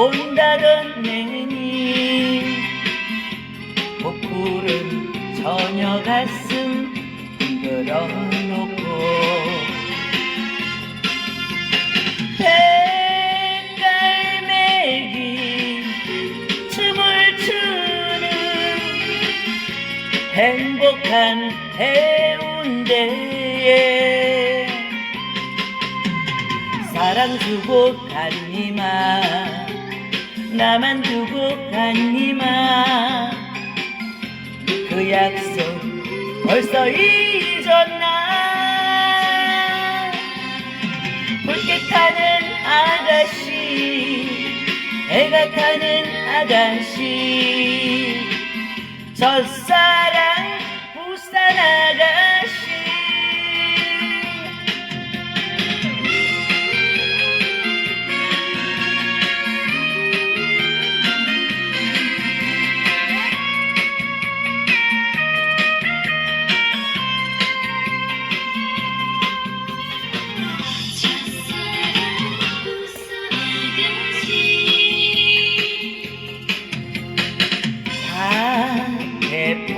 온다던 내니 복푸른 처녀 가슴 흔들어 놓고 백갈매기 춤을 추는 행복한 해운대에 사랑 주고 갔니마 나만 두고 갔니마. 그 약속 벌써 잊었나? 붉게 타는 아가씨 해가 타는 아가씨. 첫사랑 부산 아가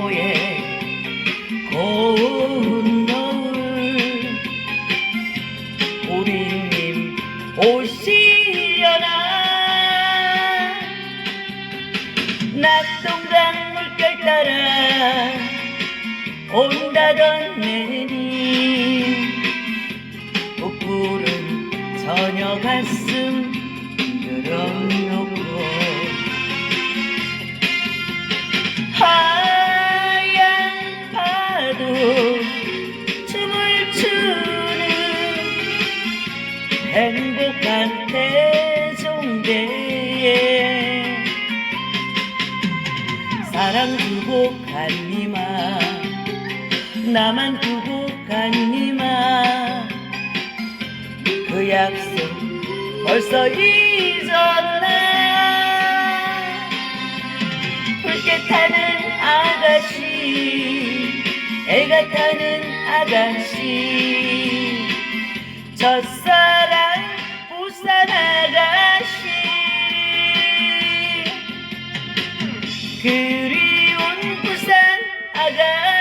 대포에 고운 노을 우리님 오시려나? 낙동강 물결 따라 온다던 내니 부푸른 처녀 가슴 들어놓 행복한 대종대에 사랑 두고 갔니마 나만 두고 갔니마. 그 약속 벌써 잊었나 붉게 타는 아가씨 애가 타는 아가씨. 첫사랑 gözlere deşi Görüyorsun sen adam